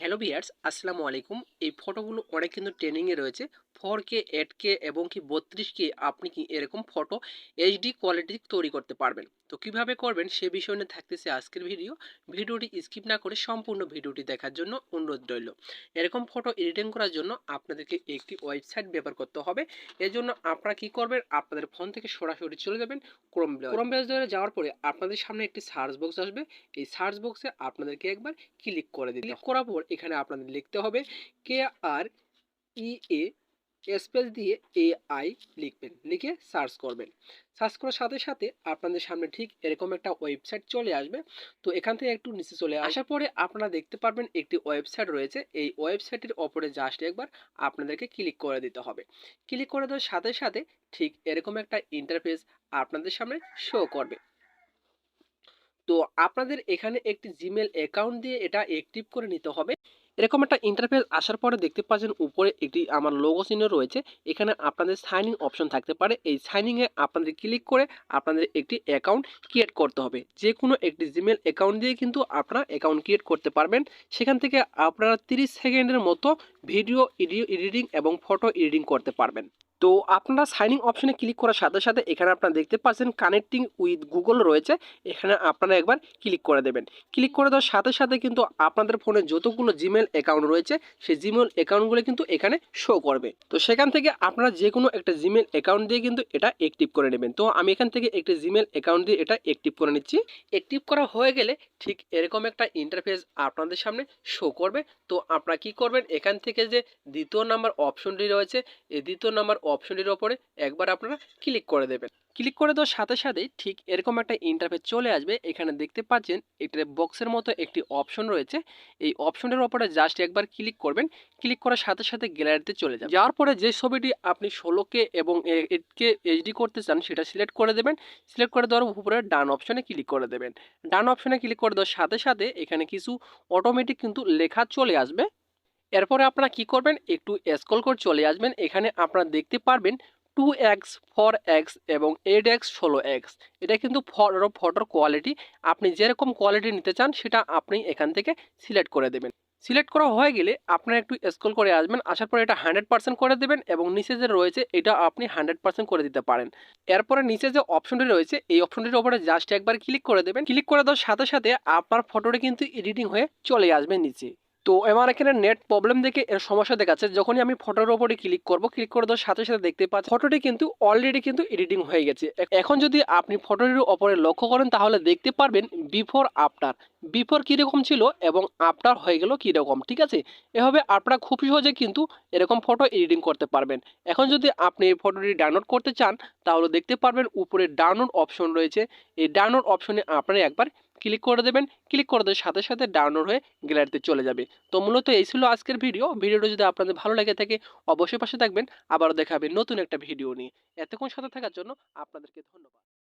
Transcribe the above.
Hello বিয়ার্স আসসালামু আলাইকুম এই ফটোগুলো অনেক কিন্তু ট্রেনিংয়ে রয়েছে। ফোর কে এইট কে এবং কি বত্রিশ কে আপনি কি এরকম ফটো এইচডি কোয়ালিটি তৈরি করতে পারবেন। তো কীভাবে করবেন সে বিষয় নিয়ে থাকতেছে আজকের ভিডিও ভিডিওটি স্কিপ না করে সম্পূর্ণ ভিডিওটি দেখার জন্য অনুরোধ রইল। এরকম ফটো এডিটিং করার জন্য আপনাদেরকে একটি ওয়েবসাইট ব্যবহার করতে হবে। এর জন্য আপনারা কি করবেন, আপনাদের ফোন থেকে সরাসরি চলে যাবেন ক্রোম ক্রোম ব্রাউজারে যাওয়ার পরে আপনাদের সামনে একটি সার্চ বক্স আসবে। এই সার্চ বক্সে আপনাদেরকে একবার ক্লিক করে দিতে ক্লিক করার পর এখানে আপনাদের লিখতে হবে কে আর ই এ স্পেস দিয়ে এ আই লিখবেন, লিখে সার্চ করবেন। সার্চ করার সাথে সাথে আপনাদের সামনে ঠিক এরকম একটা ওয়েবসাইট চলে আসবে। তো এখান থেকে একটু নিচে চলে আসার পরে আপনারা দেখতে পারবেন একটি ওয়েবসাইট রয়েছে। এই ওয়েবসাইটের ওপরে জাস্ট একবার আপনাদেরকে ক্লিক করে দিতে হবে। ক্লিক করে দেওয়ার সাথে সাথে ঠিক এরকম একটা ইন্টারফেস আপনাদের সামনে শো করবে। তো আপনাদের এখানে একটি জিমেল অ্যাকাউন্ট দিয়ে এটা অ্যাক্টিভ করে নিতে হবে। এরকম একটা ইন্টারফেস আসার পরে দেখতে পাচ্ছেন উপরে একটি আমার লোগো চিহ্ন রয়েছে। এখানে আপনাদের সাইন ইন অপশন থাকতে পারে। এই সাইনিংয়ে আপনাদের ক্লিক করে আপনাদের একটি অ্যাকাউন্ট ক্রিয়েট করতে হবে। যে কোনো একটি জিমেল অ্যাকাউন্ট দিয়ে কিন্তু আপনারা অ্যাকাউন্ট ক্রিয়েট করতে পারবেন। সেখান থেকে আপনারা তিরিশ সেকেন্ডের মতো ভিডিও এডিটিং এবং ফটো এডিটিং করতে পারবেন। তো আপনারা সাইনিং অপশনে ক্লিক করার সাথে সাথে এখানে আপনারা দেখতে পাচ্ছেন কানেক্টিং উইথ গুগল রয়েছে। এখানে আপনারা একবার ক্লিক করে দেবেন। ক্লিক করে দেওয়ার সাথে সাথে কিন্তু আপনাদের ফোনে যতগুলো জিমেল অ্যাকাউন্ট রয়েছে, সেই জিমেল অ্যাকাউন্টগুলো কিন্তু এখানে শো করবে। তো সেখান থেকে আপনারা যে কোনো একটা জিমেল অ্যাকাউন্ট দিয়ে কিন্তু এটা অ্যাক্টিভ করে নেবেন। তো আমি এখান থেকে একটি জিমেল অ্যাকাউন্ট দিয়ে এটা অ্যাক্টিভ করে নিচ্ছি। অ্যাক্টিভ করা হয়ে গেলে ঠিক এরকম একটা ইন্টারফেস আপনাদের সামনে শো করবে। তো আপনারা কি করবেন? এখান থেকে যে দ্বিতীয় নাম্বার অপশনটি রয়েছে, এই দ্বিতীয় নাম্বার অপশনটির ওপরে একবার আপনারা ক্লিক করে দেবেন। ক্লিক করে দেওয়ার সাথে সাথেই ঠিক এরকম একটা ইন্টারফেস চলে আসবে। এখানে দেখতে পাচ্ছেন এটা বক্সের মতো একটি অপশন রয়েছে। এই অপশনের ওপরে জাস্ট একবার ক্লিক করবেন। ক্লিক করার সাথে সাথে গ্যালারিতে চলে যাবে। যাওয়ার পরে যে ছবিটি আপনি ষোলোকে এবং এইটকে এইচডি করতে চান সেটা সিলেক্ট করে দেবেন। সিলেক্ট করে দেওয়ার উপরে ডান অপশনে ক্লিক করে দেবেন। ডান অপশনে ক্লিক করে দেওয়ার সাথে সাথে এখানে কিছু অটোমেটিক কিন্তু লেখা চলে আসবে। এরপরে আপনারা কি করবেন? একটু স্কল করে চলে আসবেন। এখানে আপনারা দেখতে পারবেন টু এক্স ফোর এক্স এবং এইট এক্স ষোলো এক্স এটা কিন্তু ফটোর কোয়ালিটি আপনি যেরকম কোয়ালিটি নিতে চান, সেটা আপনি এখান থেকে সিলেক্ট করে দেবেন। সিলেক্ট করা হয়ে গেলে আপনারা একটু স্ক্রল করে আসবেন। আসার পরে এটা হান্ড্রেড পার্সেন্ট করে দেবেন এবং নিচে যে রয়েছে, এটা আপনি হান্ড্রেড পার্সেন্ট করে দিতে পারেন। এরপরে নিচে যে অপশনটি রয়েছে, এই অপশনটির উপরে জাস্ট একবার ক্লিক করে দেবেন। ক্লিক করে দেওয়ার সাথে সাথে আপনার ফটোটি কিন্তু এডিটিং হয়ে চলে আসবে নিচে। তো আমার এখানে নেট প্রবলেম দেখে এর সমস্যা দেখাচ্ছে। যখনই আমি ফটোর ওপরে ক্লিক করব ক্লিক করে দেওয়ার সাথে সাথে দেখতে পাচ্ছি ফটোটি কিন্তু অলরেডি কিন্তু এডিটিং হয়ে গেছে। এখন যদি আপনি ফটোটির ওপরে লক্ষ্য করেন, তাহলে দেখতে পারবেন বিফোর আফটার বিফোর কীরকম ছিল এবং আফটার হয়ে গেল কীরকম, ঠিক আছে? এভাবে আপনারা খুব সহজে কিন্তু এরকম ফটো এডিটিং করতে পারবেন। এখন যদি আপনি এই ফটোটি ডাউনলোড করতে চান, তাহলে দেখতে পারবেন উপরে ডাউনলোড অপশন রয়েছে। এই ডাউনলোড অপশনে আপনারা একবার ক্লিক করে দেবেন ক্লিক করে দেওয়ার সাথে সাথে ডাউনলোড হয়ে গ্যালারিতে চলে যাবে। তো মূলত এই ছিল আজকের ভিডিও ভিডিওটা যদি আপনাদের ভালো লেগে থাকে, অবশ্যই পাশে থাকবেন। আবারও দেখাবেন নতুন একটা ভিডিও নিয়ে। এতক্ষণ সাথে থাকার জন্য আপনাদেরকে ধন্যবাদ।